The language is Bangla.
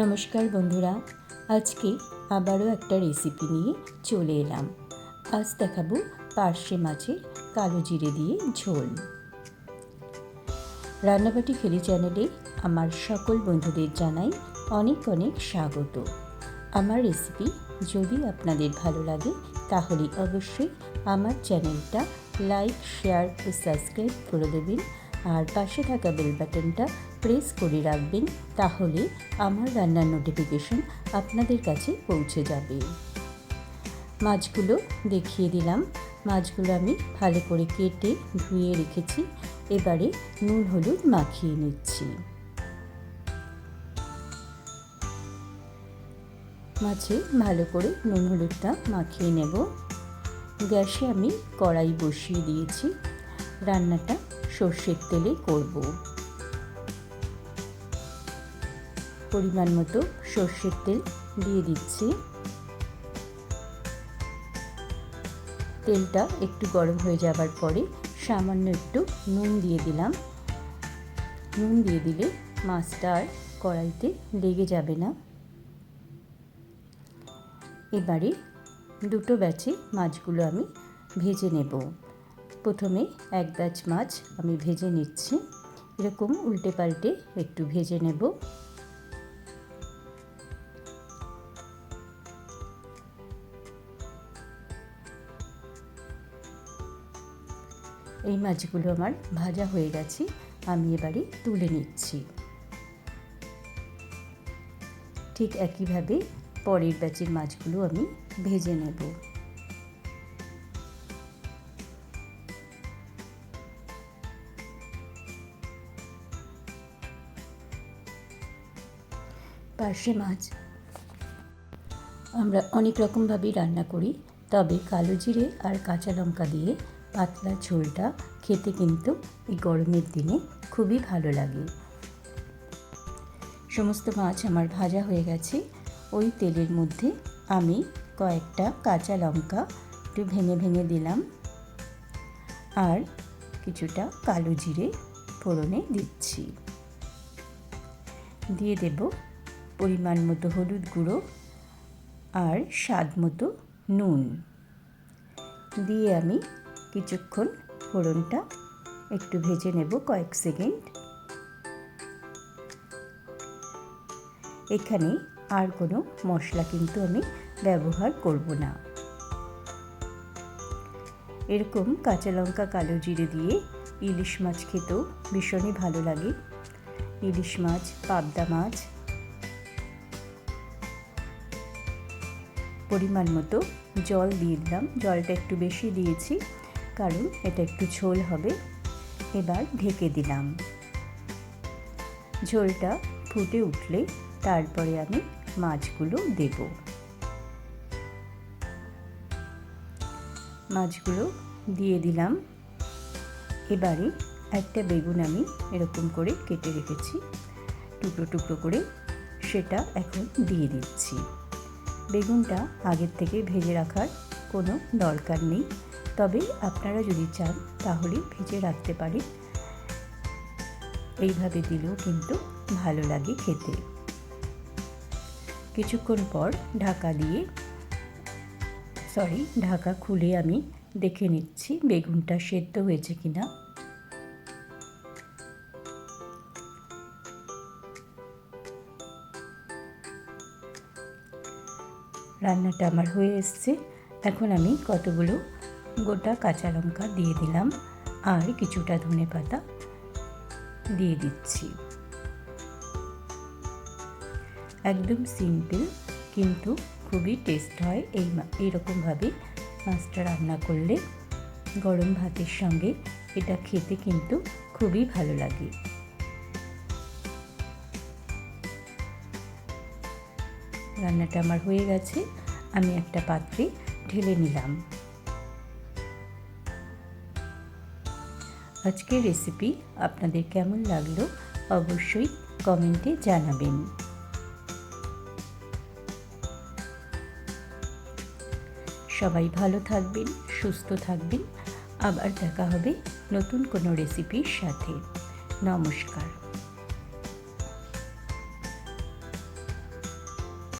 নমস্কার বন্ধুরা, আজকে আবারও একটা রেসিপি নিয়ে চলে এলাম। আজ দেখাবো পার্শে মাছের কালো জিরে দিয়ে ঝোল। রান্নাবাটি ফেরি চ্যানেলে আমার সকল বন্ধুদের জানাই অনেক অনেক স্বাগত। আমার রেসিপি যদি আপনাদের ভালো লাগে, তাহলে অবশ্যই আমার চ্যানেলটা লাইক শেয়ার ও সাবস্ক্রাইব করে দেবেন। আর পাশে থাকা বেল বাটনটা প্রেস করে রাখবেন, তাহলে আমার রান্নার নোটিফিকেশন আপনাদের কাছে পৌঁছে যাবে। মাছগুলো দেখিয়ে দিলাম। মাছগুলো আমি ভালো করে কেটে ধুয়ে রেখেছি। এবারে নুন, হলুদ মাখিয়ে নিচ্ছি। মাছে ভালো করে নুন, হলুদটা মাখিয়ে নেব। গ্যাসে আমি কড়াই বসিয়ে দিয়েছি। রান্নাটা সর্ষের তেলে করব। পরিমাণ মতো সর্ষের তেল দিয়ে দিচ্ছি। তেলটা একটু গরম হয়ে যাবার পরে সামান্য একটু নুন দিয়ে দিলাম। নুন দিয়ে দিলে মাছটা আর কড়াইতে লেগে যাবে না। এবারে দুটো ব্যাচে মাছগুলো আমি ভেজে নেব। প্রথমে এক ব্যাচ মাছ আমি ভেজে নিচ্ছি। এরকম উল্টে পাল্টে একটু ভেজে নেব। এই মাছগুলো আমার ভাজা হয়ে গেছে, আমি এবারে তুলে নিচ্ছি। ঠিক একইভাবে পরের ব্যাচের মাছগুলো আমি ভেজে নেব। পার্শে মাছ আমরা অনেক রকমভাবেই রান্না করি, তবে কালো জিরে আর কাঁচা লঙ্কা দিয়ে পাতলা ঝোলটা খেতে কিন্তু এই গরমের দিনে খুবই ভালো লাগে। সমস্ত মাছ আমার ভাজা হয়ে গেছে। ওই তেলের মধ্যে আমি কয়েকটা কাঁচা লঙ্কা একটু ভেঙে ভেঙে দিলাম। আর কিছুটা কালো জিরে ফোড়নে দিচ্ছি। দিয়ে দেব পরিমাণ মতো হলুদ গুঁড়ো আর স্বাদ মতো নুন। দিয়ে আমি কিছুক্ষণ ফোড়নটা একটু ভেজে নেব কয়েক সেকেন্ড। এখানে আর কোনো মশলা কিন্তু আমি ব্যবহার করব না। এরকম কাঁচা লঙ্কা, কালো জিরে দিয়ে ইলিশ মাছ খেতেও ভীষণই ভালো লাগে। ইলিশ মাছ, পাবদা মাছ, পরিমাণ মতো জল দিয়ে দিলাম। জলটা একটু বেশি দিয়েছি। কারণ এটা একটু ঝোল হবে। এবার ঢেকে দিলাম। ঝোলটা ফুটে উঠলে তারপরে আমি মাছগুলো দেব। মাছগুলো দিয়ে দিলাম। এবারে একটা বেগুন আমি এরকম করে কেটে রেখেছি। টুকরো টুকরো করে সেটা এখন দিয়ে দিচ্ছি। বেগুনটা আগের থেকে ভেজে রাখার কোনো দরকার নেই। তবে আপনারা যদি চান, তাহলে ভেজে রাখতে পারেন। এইভাবে দিলেও কিন্তু ভালো লাগে খেতে। কিছুক্ষণ পর ঢাকা দিয়ে, সরি, ঢাকা খুলে আমি দেখে নিচ্ছি বেগুনটা সেদ্ধ হয়েছে কিনা। রান্নাটা আমার হয়ে এসছে। এখন আমি কতগুলো গোটা কাঁচা লঙ্কা দিয়ে দিলাম আর কিছুটা ধনে পাতা দিয়ে দিচ্ছি। একদম সিম্পল কিন্তু খুবই টেস্ট হয় এই এইরকমভাবে মাছটা রান্না করলে। গরম ভাতের সঙ্গে এটা খেতে কিন্তু খুবই ভালো লাগে। রান্নাটা আমার হয়ে গেছে, আমি একটা পাত্রে ঢেলে নিলাম। আজকের রেসিপি আপনাদের কেমন লাগল অবশ্যই কমেন্টে জানাবেন। সবাই ভালো থাকবেন, সুস্থ থাকবেন। আবার দেখা হবে নতুন কোনো রেসিপির সাথে। নমস্কার।